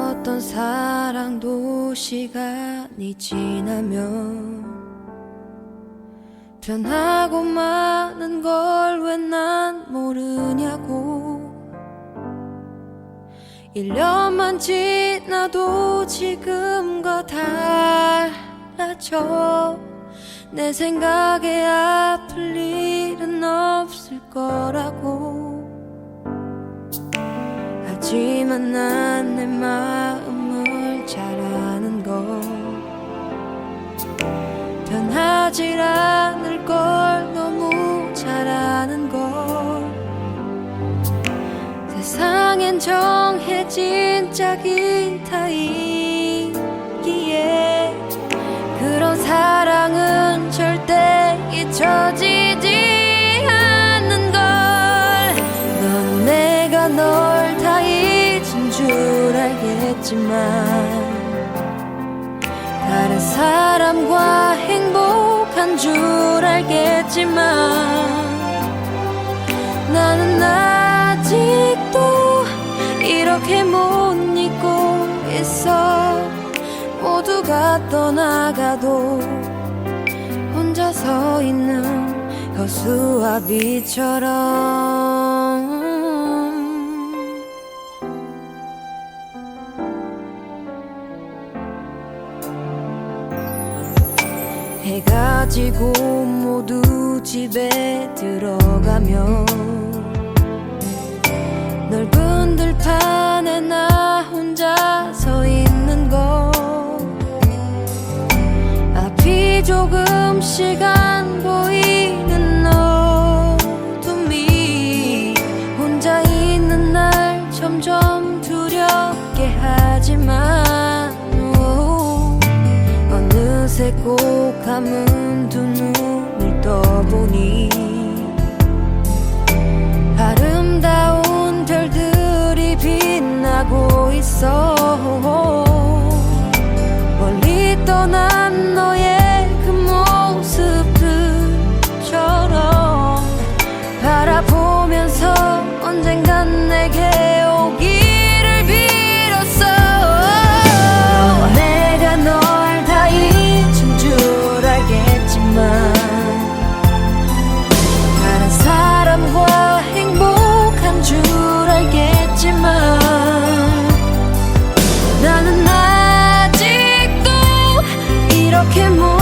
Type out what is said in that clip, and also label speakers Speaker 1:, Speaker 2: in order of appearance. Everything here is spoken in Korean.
Speaker 1: 그 어떤 사랑도 시간이 지나면 변하고 마는 걸왜 난 모르냐고. 1년만 지나도 지금과 달라져. 내 생각에 아플 일은 없을 거라고 하지만 난 내 마음을 잘 아는 걸. 변하질 않을 걸 너무 잘 아는 걸. 세상엔 정해진 짝이 다 있기에 그런 사랑은 절대 잊혀지지 알겠지만 다른 사람과 행복한 줄 알겠지만 나는 아직도 이렇게 못 잊고 있어. 모두가 떠나가도 혼자 서 있는 여수와 비처럼 해가 지고 모두 집에 들어가면 넓은 들판에 나 혼자 서 있는 거. 앞이 조금씩 안 보이는 어둠이 혼자 있는 날 점점 두렵게 하지만 어느새 꼭 감은 두 눈을 떠보니 아름다운 별들이 빛나고 있어 이렇게 못